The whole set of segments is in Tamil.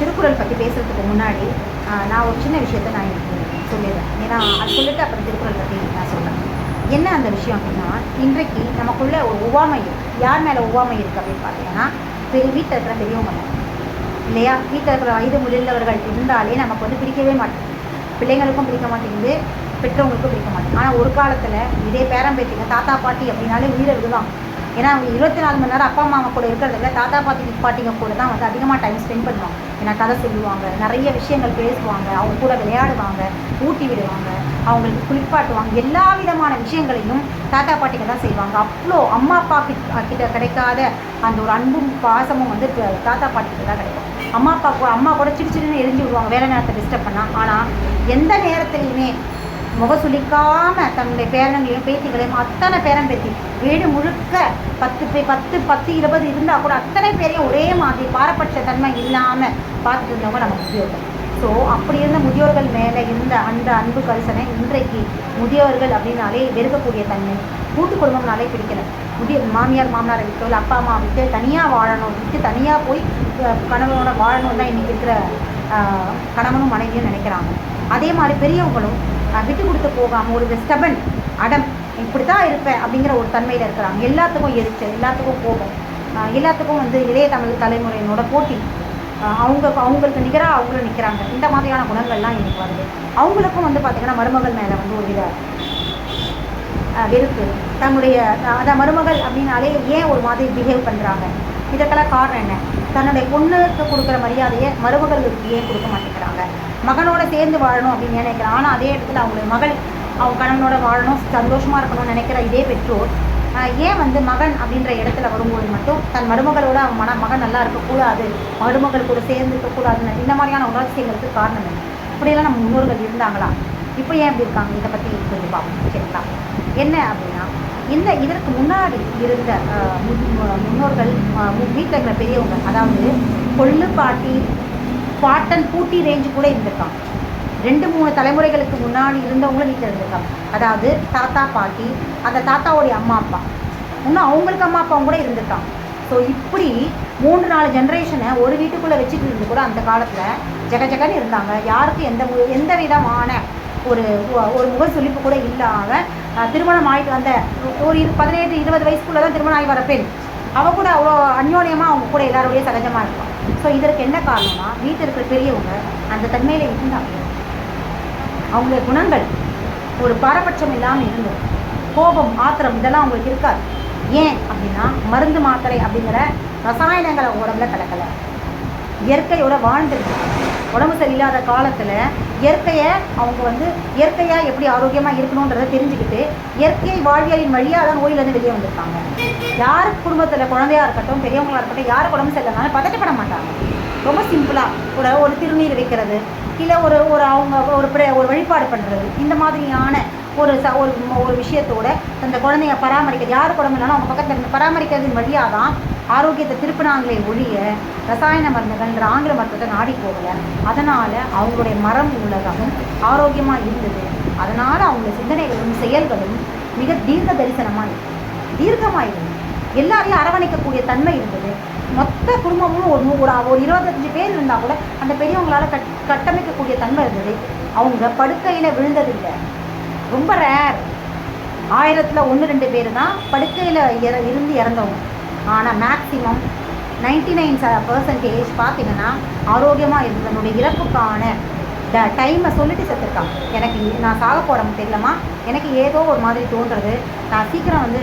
திருக்குறள் பற்றி பேசுகிறதுக்கு முன்னாடி நான் ஒரு சின்ன விஷயத்த நான் எனக்கு சொல்லிடுறேன். ஏன்னா அது சொல்லிட்டு அப்புறம் திருக்குறள் பற்றி நான் சொல்கிறேன் என்ன அந்த விஷயம் அப்படின்னா இன்றைக்கு நமக்குள்ளே ஒரு ஒவ்வாமை இருக்குது யார் மேலே ஒவ்வாமை இருக்குது அப்படின்னு பார்த்தீங்கன்னா பெரிய வீட்டில் இருக்கிற பெரியவங்க இல்லையா? வீட்டில் இருக்கிற வயது முதிர்ந்தவர்கள் இருந்தாலே நமக்கு வந்து பிடிக்கவே மாட்டேங்குது. பிள்ளைங்களுக்கும் பிடிக்க மாட்டேங்குது பெற்றவங்களுக்கும் பிடிக்க மாட்டேங்குது. ஆனால் ஒரு காலத்தில் இதே பேரம் பேத்திங்க தாத்தா பாட்டி அப்படின்னாலே உயிரிழகு தான் ஏன்னா அவங்க இருபத்தி நாலு மணி நேரம் அப்பா அம்மா கூட இருக்கிறத விட தாத்தா பாட்டி பாட்டிங்க கூட தான் வந்து அதிகமாக டைம் ஸ்பெண்ட் பண்ணுவாங்க. ஏன்னா கதை சொல்லுவாங்க. நிறைய விஷயங்கள் பேசுவாங்க. அவங்க கூட விளையாடுவாங்க. ஊட்டி விடுவாங்க. அவங்களுக்கு குளிப்பாட்டுவாங்க. எல்லா விதமான விஷயங்களையும் தாத்தா பாட்டிங்க தான் செய்வாங்க. அவ்வளோ அம்மா அப்பா கிட்ட கிட்ட கிடைக்காத அந்த ஒரு அன்பும் பாசமும் வந்து தாத்தா பாட்டிக்கிட்ட தான் கிடைக்கும். அம்மா அப்பா கூட அம்மா கூட சிடு எரிஞ்சு விடுவாங்க. வேலை நேரத்தை டிஸ்டர்ப் பண்ணால் ஆனால் எந்த நேரத்துலையுமே முகசுளிக்காம தன்னுடைய பேரன்களையும் பேத்திகளையும் அத்தனை பேரன் பேத்தி. வீடு முழுக்க பத்து பே பத்து பத்து இருபது இருந்தால் கூட அத்தனை பேரையும் ஒரே மாதிரி பாரபட்ச தன்மை இல்லாமல் பார்த்துட்டு இருந்தவங்க நம்ம முதியோர்கள். ஸோ அப்படி இருந்த முதியோர்கள் மேலே இருந்த அந்த அன்பு கரிசனை இன்றைக்கு முதியோர்கள் அப்படின்னாலே வெறுக்கக்கூடிய தன்மை. கூட்டு குடும்பம்னாலே பிடிக்கல. முதிய மாமியார் மாமனாரை விட்டு இல்லை அப்பா அம்மா விட்டு தனியாக வாழணும் விட்டு தனியாக போய் கணவனோட வாழணும் தான் இன்றைக்கி இருக்கிற கணவனும் மனைவியும் நினைக்கிறாங்க. அதே மாதிரி பெரியவங்களும் விட்டு கொடுத்து போகாமல் ஒரு ஸ்டபன் அடம் இப்படி தான் இருப்பேன் அப்படிங்கிற ஒரு தன்மையில் இருக்கிறாங்க எல்லாத்துக்கும் எரிச்சல் எல்லாத்துக்கும் கோபம் எல்லாத்துக்கும் வந்து இளைய தமிழ் தலைமுறையினோட போட்டி. அவங்க அவங்களுக்கு நிகராக அவங்களும் நிற்கிறாங்க இந்த மாதிரியான குணங்கள்லாம் எனக்கு வருது. அவங்களுக்கும் வந்து பார்த்திங்கன்னா மருமகள் மேலே வந்து ஒரு வித வெறுப்பு. தன்னுடைய அதான் மருமகள் அப்படின்னாலே ஏன் ஒரு மாதிரி பிஹேவ் பண்ணுறாங்க இதற்கெல்லாம் காரணம் என்ன? தன்னுடைய பொண்ணுக்கு கொடுக்குற மரியாதையை மருமகளுக்கு ஏன் கொடுக்க மாட்டேங்கிறாங்க? மகனோட சேர்ந்து வாழணும் அப்படின்னு நினைக்கிறேன். ஆனால் அதே இடத்துல அவங்களுடைய மகள் அவங்க கணவனோட வாழணும் சந்தோஷமாக இருக்கணும்னு நினைக்கிற இதே பெற்றோர் ஏன் வந்து மகன் அப்படின்ற இடத்துல வரும்போது மட்டும் தன் மருமகளோட அவன் மன மகன் நல்லா இருக்கக்கூடாது மருமகள் கூட சேர்ந்து இருக்கக்கூடாதுன்னு இந்த மாதிரியான உணர்ச்சிகளுக்கு காரணம் என்ன? இப்படியெல்லாம் நம்ம முன்னோர்கள் இருந்தாங்களா? இப்போ ஏன் இப்படி இருக்காங்க? இதை பற்றி கொஞ்சம் பார்ப்போம். சரிங்களா? என்ன அப்படின்னா இந்த இதற்கு முன்னாடி இருந்த முன்னோர்கள் வீட்டில் இருக்கிற பெரியவங்க அதாவது கொள்ளு பாட்டி பாட்டன் பூட்டி ரேஞ்சு கூட இருந்திருக்கான். ரெண்டு மூணு தலைமுறைகளுக்கு முன்னாடி இருந்தவங்களும் வீட்டில் இருந்திருக்காங்க. அதாவது தாத்தா பாட்டி அந்த தாத்தாவுடைய அம்மா அப்பா. இன்னும் அவங்களுக்கு அம்மா அப்பாவும் கூட இருந்திருக்காங்க ஸோ இப்படி மூன்று நாலு ஜென்ரேஷனை ஒரு வீட்டுக்குள்ளே வச்சுட்டு இருந்து கூட அந்த காலத்தில் ஜெக ஜெகன்னு இருந்தாங்க. யாருக்கும் எந்த மு- எந்த விதமான ஒரு ஒரு முக சுளிப்பு கூட இல்லாமல் திருமணம் ஆகிட்டு வந்த ஒரு இரு பதினேழு இருபது வயசுக்குள்ளே தான் திருமணம் ஆகி வர பெண். அவள் கூட அவ்வளோ அந்யோன்யமாக அவங்க கூட எல்லாரோடய சகஜமாக இருப்பான். ஸோ இதற்கு என்ன காரணம்னா வீட்டில் இருக்கிற பெரியவங்க அந்த தன்மையில் இருந்தாங்க அவங்களுடைய குணங்கள் ஒரு பாரபட்சம் இல்லாமல் இருந்தது. கோபம் ஆத்திரம் இதெல்லாம் அவங்களுக்கு இருக்காது. ஏன் அப்படின்னா மருந்து மாத்திரை அப்படிங்கிற ரசாயனங்களை அவங்க உடம்புல கலக்கலை. இயற்கையோட வாழ்ந்துருக்கு உடம்பு சரியில்லாத காலத்தில் இயற்கையை அவங்க வந்து இயற்கையாக எப்படி ஆரோக்கியமாக இருக்கணுன்றதை தெரிஞ்சுக்கிட்டு இயற்கை வாழ்வியலின் வழியாக தான் நோயிலேருந்து வெளியே வந்திருக்காங்க. யார் குடும்பத்தில் குழந்தையா இருக்கட்டும் பெரியவங்களாக இருக்கட்டும் யார் உடம்பு சரியில்லைனாலும் பதட்டப்பட மாட்டாங்க. ரொம்ப சிம்பிளாக கூட ஒரு திருநீர் வைக்கிறது இல்லை ஒரு ஒரு அவங்க ஒரு ஒரு வழிபாடு பண்ணுறது இந்த மாதிரியான ஒரு ச ஒரு ஒரு விஷயத்தோட அந்த குழந்தைய பராமரிக்கிறது. யார் குழந்தைனாலும் அவங்க பக்கத்தில் இருந்து பராமரிக்கிறதின் வழியாக தான் ஆரோக்கியத்தை திருப்பினாங்களே ஒழிய ரசாயன மருந்துகள்ன்ற ஆங்கில மருத்துவத்தை நாடி போகலை. அதனால் அவங்களுடைய மரம் உலகமும் ஆரோக்கியமாக இருந்தது. அதனால் அவங்க சிந்தனைகளும் செயல்களும் மிக தீர்க்க தரிசனமாக இருந்தது தீர்க்கமாக இருந்தது எல்லாரையும் அரவணைக்கக்கூடிய தன்மை இருந்தது. மொத்த குடும்பமும் ஒரு நூ- ஒரு ஒரு இருபத்தஞ்சு பேர் இருந்தால் கூட அந்த பெரியவங்களால் கட் கட்டமைக்கக்கூடிய தன்மை இருந்தது. அவங்க படுக்கையில் விழுந்ததில்லை. ரொம்ப ரேர் ஆயிரத்தில் ஒன்று ரெண்டு பேர் தான் படுக்கையில் இற இருந்து இறந்தவங்க. ஆனால் மேக்ஸிமம் நைன்டி நைன் பர்சன்டேஜ் பார்த்தீங்கன்னா ஆரோக்கியமாக இருந்தது தன்னுடைய இறப்புக்கான ட டைமை சொல்லிட்டு செத்துருக்கான் எனக்கு நான் சாக போகிறேன் தெரியலமா எனக்கு ஏதோ ஒரு மாதிரி தோன்றுறது நான் சீக்கிரம் வந்து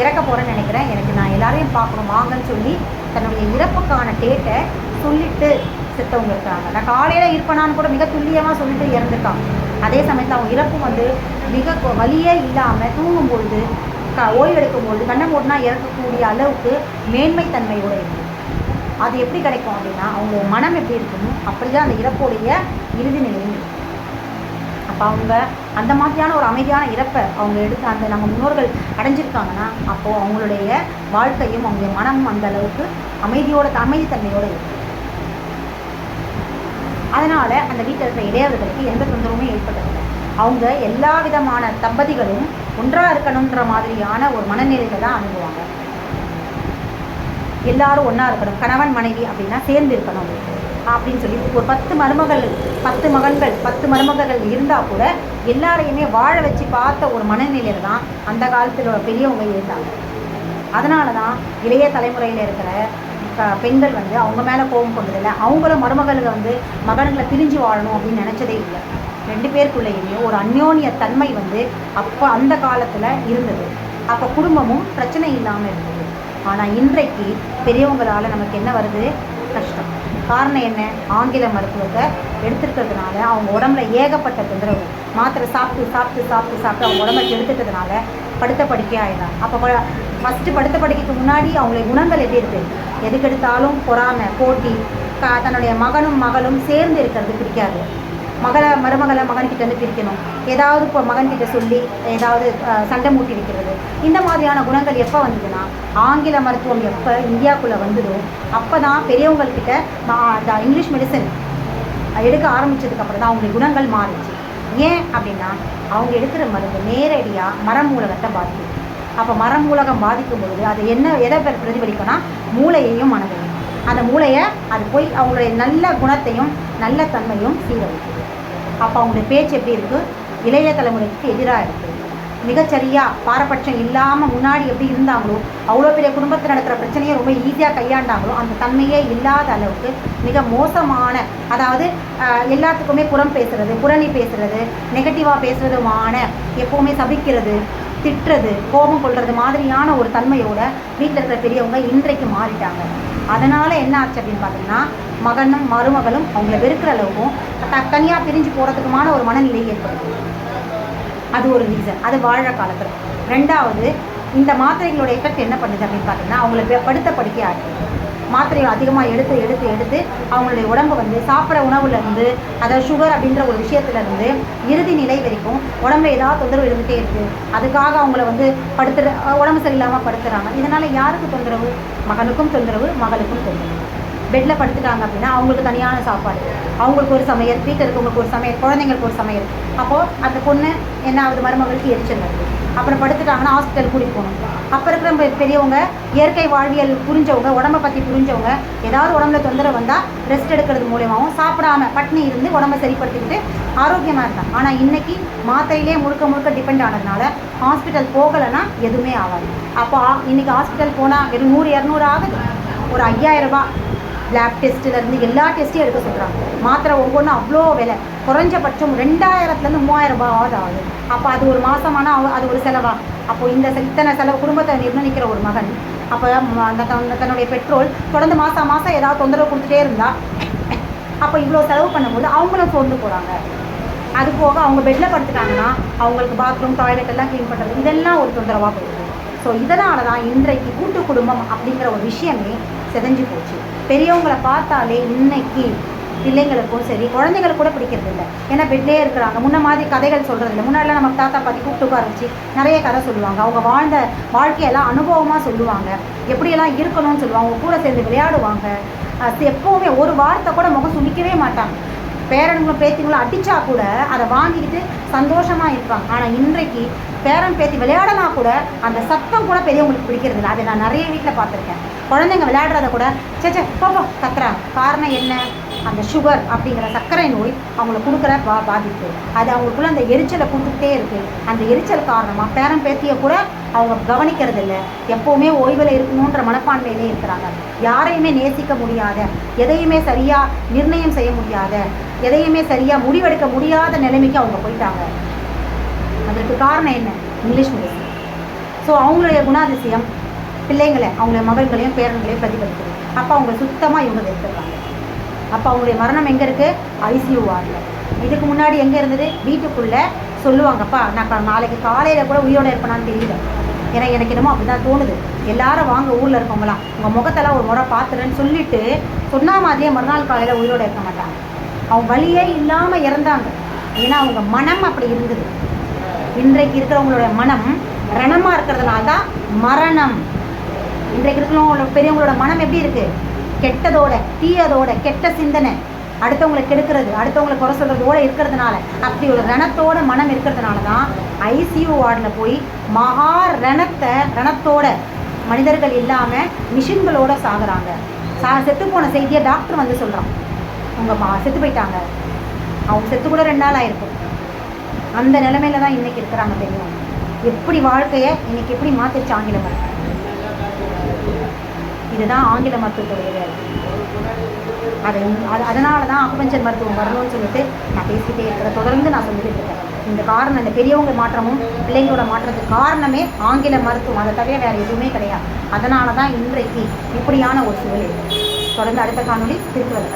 இறக்க போகிறேன்னு நினைக்கிறேன். எனக்கு நான் எல்லாரையும் பார்க்கணும். வாங்கன்னு சொல்லி தன்னுடைய இறப்புக்கான டேட்டை சொல்லிட்டு செத்தவங்க இருக்காங்க. நான் காலையில் இருப்பேனான்னு கூட மிக துல்லியமாக சொல்லிட்டு இறந்துருக்கான் அதே சமயத்தில் அவங்க இறப்பும் வந்து மிக வழியே வலியே இல்லாமல் தூங்கும் பொழுது க ஓய்வெடுக்கும் பொழுது கண்ணை மூடினா இறக்கக்கூடிய அளவுக்கு மேன்மைத்தன்மையோடு இருக்குது அது எப்படி கிடைக்கும் அப்படின்னா அவங்க மனம் எப்படி இருக்கணும் அப்படி தான் அந்த இறப்புடைய இறுதி நிலையும் இருக்கும். அப்போ அவங்க அந்த மாதிரியான ஒரு அமைதியான இறப்பை அவங்க எடுத்து அந்த நம்ம முன்னோர்கள் அடைஞ்சிருக்காங்கன்னா அப்போது அவங்களுடைய வாழ்க்கையும் அவங்க மனமும் அந்த அளவுக்கு அமைதியோட அமைதித்தன்மையோடு இருக்கும். அதனால் அந்த வீட்டில் இருக்கிற இடையவர்களுக்கு எந்த தொந்தரவுமே ஏற்பட்டதில்லை. அவங்க எல்லா விதமான தம்பதிகளும் ஒன்றாக இருக்கணுன்ற மாதிரியான ஒரு மனநிலையில தான் அணுகுவாங்க. எல்லாரும் ஒன்றா இருக்கணும். கணவன் மனைவி அப்படின்னா சேர்ந்து இருக்கணும். அப்படின்னு சொல்லி ஒரு பத்து மருமகள் பத்து மகன்கள் பத்து மருமகர்கள் இருந்தால் கூட எல்லாரையுமே வாழ வச்சு பார்த்த ஒரு மனநிலையில தான் அந்த காலத்தில் பெரியவங்க இருந்தாங்க. அதனால தான் இளைய தலைமுறையில் இருக்கிற க- பெண்கள் வந்து அவங்க மேலே கோபம் கொண்டதில்லை. அவங்களும் மருமகளுக்கு வந்து மகன்களை பிரிஞ்சு வாழணும் அப்படின்னு நினச்சதே இல்லை. ரெண்டு பேருக்குள்ளேயுமே ஒரு அந்யோன்ய தன்மை வந்து அப்போ அந்த காலத்தில் இருந்தது. அப்போ குடும்பமும் பிரச்சனை இல்லாமல் இருந்தது. ஆனால் இன்றைக்கு பெரியவங்களால் நமக்கு என்ன வருது? கஷ்டம். காரணம் என்ன? ஆங்கில மருத்துவத்தை எடுத்துருக்கிறதுனால அவங்க உடம்புல ஏகப்பட்ட தொந்தரவு. மாத்திரை சாப்பிட்டு சாப்பிட்டு சாப்பிட்டு சாப்பிட்டு அவங்க உடம்பை எடுத்துட்டதுனால படுத்த படுக்கை ஆயிடும் அப்போ ஃபஸ்ட்டு படுத்த படுக்கைக்கு முன்னாடி அவங்களுக்கு குணங்கள் எப்படி இருக்குது எதுக்கெடுத்தாலும் பொறாமை போட்டி க தன்னுடைய மகனும் மகளும் சேர்ந்து இருக்கிறது பிடிக்காது. மகளை மருமகளை மகன்கிட்ட இருந்து பிரிக்கணும். ஏதாவது இப்போ மகன்கிட்ட சொல்லி ஏதாவது சண்டை மூட்டி வைக்கிறது. இந்த மாதிரியான குணங்கள் எப்போ வந்ததுன்னா ஆங்கில மருத்துவம் எப்போ இந்தியாக்குள்ளே வந்ததோ அப்போ தான் பெரியவங்கக்கிட்ட இங்கிலீஷ் மெடிசன் எடுக்க ஆரம்பித்ததுக்கப்புறம் தான் அவங்களுடைய குணங்கள் மாறிச்சு ஏன் அப்படின்னா அவங்க எடுக்கிற மருந்து நேரடியாக மரம் மூலகத்தை பாதிக்கும். அப்போ மரம் மூலகம் பாதிக்கும் பொழுது அது என்ன எதை பெ- பிரதிபலிக்கும்னா மூளையையும் மனதையும். அந்த மூளையை அது போய் அவங்களுடைய நல்ல குணத்தையும் நல்ல தன்மையும் சீரழிக்கும் அப்போ அவங்களுடைய பேச்சு எப்படி இருக்குது இளைய தலைமுறைக்கு எதிராக இருக்குது மிகச்சரியா பாரபட்சம் இல்லாமல் முன்னாடி எப்படி இருந்தாங்களோ அவ்வளோ பெரிய குடும்பத்தில் நடக்கிற பிரச்சனையை ரொம்ப ஈஸியாக கையாண்டாங்களோ அந்த தன்மையே இல்லாத அளவுக்கு மிக மோசமான அதாவது எல்லாத்துக்குமே புறம் பேசுறது புரணி பேசுறது நெகட்டிவாக பேசுறதுமான எப்போவுமே சபிக்கிறது திட்டுறது கோபம் கொள்வது மாதிரியான ஒரு தன்மையோட வீட்டில் இருக்கிற பெரியவங்க இன்றைக்கு மாறிட்டாங்க. அதனால் என்ன ஆச்சு அப்படின்னு பார்த்தீங்கன்னா மகனும் மருமகளும் அவங்கள வெறுக்கிற அளவுக்கும் த தனியாக பிரிஞ்சு போகிறதுக்குமான ஒரு மனநிலை ஏற்படுது அது ஒரு ரீசன் அது வாழ்கிற காலத்தில். ரெண்டாவது இந்த மாத்திரைகளோட எஃபெக்ட் என்ன பண்ணுது அப்படின்னு பார்த்தீங்கன்னா அவங்கள படுத்த படுக்கை ஆகுது மாத்திரையை அதிகமாக எடுத்து எடுத்து எடுத்து அவங்களுடைய உடம்பு வந்து சாப்பிட்ற உணவுலேருந்து அதாவது சுகர் அப்படின்ற ஒரு விஷயத்துலேருந்து இறுதி நிலை வரைக்கும் உடம்புல ஏதாவது தொந்தரவு இருந்துகிட்டே இருக்குது அதுக்காக அவங்கள வந்து படுத்துற உடம்பு சரியில்லாமல் படுத்துகிறாங்க இதனால் யாருக்கு தொந்தரவு? மகனுக்கும் தொந்தரவு மகளுக்கும் தொந்தரவு. பெட்டில் படுத்துட்டாங்க அப்படின்னா அவங்களுக்கு தனியான சாப்பாடு. அவங்களுக்கு ஒரு சமையல் வீட்டில் இருக்கவங்களுக்கு ஒரு சமையல் குழந்தைங்களுக்கு ஒரு சமையல். அப்போது அந்த பொண்ணு என்ன ஆகுது? மருமகளுக்கு எரிச்சல் வருது. அப்புறம் படுத்துட்டாங்கன்னா ஹாஸ்பிட்டல் கூட்டிகிட்டு போகணும். அப்போ இருக்கிற பெரியவங்க இயற்கை வாழ்வியல் புரிஞ்சவங்க உடம்பை பற்றி புரிஞ்சவங்க ஏதாவது உடம்புல தொந்தரவு வந்தால் ரெஸ்ட் எடுக்கிறது மூலியமாகவும் சாப்பிடாம பட்னி இருந்து உடம்பை சரிப்படுத்திக்கிட்டு ஆரோக்கியமாக இருந்தாங்க ஆனால் இன்னைக்கு மாத்திரையிலே முழுக்க முழுக்க டிபெண்ட் ஆனதுனால ஹாஸ்பிட்டல் போகலைன்னா எதுவுமே ஆகாது. அப்போ இன்றைக்கி ஹாஸ்பிட்டல் போனால் வெறும் நூறு இரநூறு ஆகுது. ஒரு ஐயாயிரம் லேப் டெஸ்ட்டிலேருந்து எல்லா டெஸ்ட்டையும் எடுக்க சொல்கிறாங்க மாத்திரை ஒவ்வொன்றும் அவ்வளோ விலை. குறைஞ்சபட்சம் ரெண்டாயிரத்துலேருந்து மூவாயிரம் ரூபாயாவது ஆகுது. அப்போ அது ஒரு மாதமானா அது ஒரு செலவா? அப்போது இந்த செ- இத்தனை செலவு குடும்பத்தை நிர்ணயிக்கிற ஒரு மகன். அப்போ அந்த தன்னுடைய பெட்ரோல் தொடர்ந்து மாதம் மாதம் ஏதாவது தொந்தரவு கொடுத்துட்டே இருந்தால் அப்போ இவ்வளோ செலவு பண்ணும்போது அவங்களும் சோர்ந்து போகிறாங்க அது போக அவங்க பெட்டில் படுத்துட்டாங்கன்னா அவங்களுக்கு பாத்ரூம் டாய்லெட் எல்லாம் க்ளீன் பண்ணுறது இதெல்லாம் ஒரு தொந்தரவாக போயிடுது. ஸோ இதனால தான் இன்றைக்கு கூட்டு குடும்பம் அப்படிங்கிற ஒரு விஷயமே செதஞ்சு போச்சு. பெரியவங்களை பார்த்தாலே இன்னைக்கு பிள்ளைங்களுக்கும் சரி குழந்தைங்களுக்கு கூட பிடிக்கிறது இல்லை. ஏன்னா பெட்லேயே இருக்கிறாங்க. முன்ன மாதிரி கதைகள் சொல்கிறது இல்லை. முன்னாடிலாம் நம்ம தாத்தா பாட்டி கூப்பிட்டு உட்கார வச்சு நிறைய கதை சொல்லுவாங்க. அவங்க வாழ்ந்த வாழ்க்கையெல்லாம் அனுபவமாக சொல்லுவாங்க. எப்படியெல்லாம் இருக்கணும்னு சொல்லுவாங்க. அவங்க கூட சேர்ந்து விளையாடுவாங்க. எப்போவுமே ஒரு வார்த்தை கூட முகம் சுமிக்கவே மாட்டாங்க. பேரனுங்களும் பேத்திங்களும் அடித்தா கூட அதை வாங்கிக்கிட்டு சந்தோஷமாக இருப்பாங்க. ஆனால் இன்றைக்கு பேரன் பேத்தி விளையாடனா கூட அந்த சத்தம் கூட பெரியவங்களுக்கு பிடிக்கிறது இல்லை. அதை நான் நிறைய வீட்டில் பார்த்துருக்கேன். குழந்தைங்க விளையாடுறத கூட சே சே போப்போ கத்துறாங்க காரணம் என்ன? அந்த சுகர் அப்படிங்கிற சர்க்கரை நோய் அவங்களுக்கு கொடுக்குற பா பாதிப்பு. அது அவங்களுக்குள்ள அந்த எரிச்சலை கொடுத்துக்கிட்டே இருக்குது அந்த எரிச்சல் காரணமாக பேரம் பேத்திய கூட அவங்க கவனிக்கிறது இல்லை எப்போவுமே ஓய்வில் இருக்கணுன்ற மனப்பான்மையிலே இருக்கிறாங்க. யாரையுமே நேசிக்க முடியாத எதையுமே சரியாக நிர்ணயம் செய்ய முடியாத எதையுமே சரியாக முடிவெடுக்க முடியாத நிலைமைக்கு அவங்க போயிட்டாங்க. அதற்கு காரணம் என்ன? இங்கிலீஷ் மெடிசன் ஸோ அவங்களுடைய குணாதிசயம் பிள்ளைங்களை அவங்களுடைய மகள்களையும் பேரன்களையும் பிரதிபலிக்குது அப்போ அவங்க சுத்தமாக இவங்க வெறுத்துறாங்க அப்போ அவங்களுடைய மரணம் எங்கே இருக்குது ஐசியூ வார்டில். இதுக்கு முன்னாடி எங்கே இருந்தது? வீட்டுக்குள்ளே சொல்லுவாங்கப்பா நான் நாளைக்கு காலையில் கூட உயிரோட இருப்பேனான்னு தெரியல. ஏன்னா எனக்கு என்னமோ அப்படி தான் தோணுது. எல்லாரும் வாங்க ஊரில் இருக்கவங்களாம் உங்கள் முகத்தெல்லாம் ஒரு முறை பார்த்துறேன்னு சொல்லிட்டு சொன்னால் மாதிரியே மறுநாள் காலையில் உயிரோடு இருக்க மாட்டாங்க. அவங்க வழியே இல்லாமல் இறந்தாங்க. ஏன்னா அவங்க மனம் அப்படி இருந்தது. இன்றைக்கு இருக்கிறவங்களோட மனம் ரணமாக இருக்கிறதுனால தான் மரணம். இன்றைக்கு இருக்கிறவங்களோட பெரியவங்களோட மனம் எப்படி இருக்கு? கெட்டதோட தீயதோட கெட்ட சிந்தனை. அடுத்தவங்களை கெடுக்கிறது அடுத்தவங்களை குறை சொல்கிறதோட இருக்கிறதுனால. அப்படி ஒரு ரணத்தோட மனம் இருக்கிறதுனால தான் ஐசியூ வார்டில் போய் மகா ரணத்தை ரணத்தோட மனிதர்கள் இல்லாமல் மிஷின்களோட சாகுறாங்க. சா செத்து போன செய்தியை டாக்டர் வந்து சொல்கிறான் உங்கள் மா செத்து போயிட்டாங்க. அவங்க செத்து கூட ரெண்டு நாள் ஆயிருக்கும். அந்த நிலமையில தான் இன்றைக்கி இருக்கிறாங்க தெரியும் எப்படி வாழ்க்கையை இன்றைக்கி எப்படி மாத்திருச்சு ஆங்கில இதுதான் ஆங்கில மருத்துவத்துடைய வேலை அது அதனால தான் அக்குபஞ்சர் மருத்துவம் வரணும்னு சொல்லிட்டு நான் பேசிக்கிட்டே இருக்கிறேன். தொடர்ந்து நான் சொல்லிட்டு இருக்கேன். இந்த காரணம் இந்த பெரியவங்க மாற்றமும் பிள்ளைங்களோட மாற்றத்துக்கு காரணமே ஆங்கில மருத்துவம். அதை தவிர வேறு எதுவுமே கிடையாது. அதனால தான் இன்றைக்கு இப்படியான ஒரு சூழல் தொடர்ந்து அடுத்த காணொலி திருக்குறள்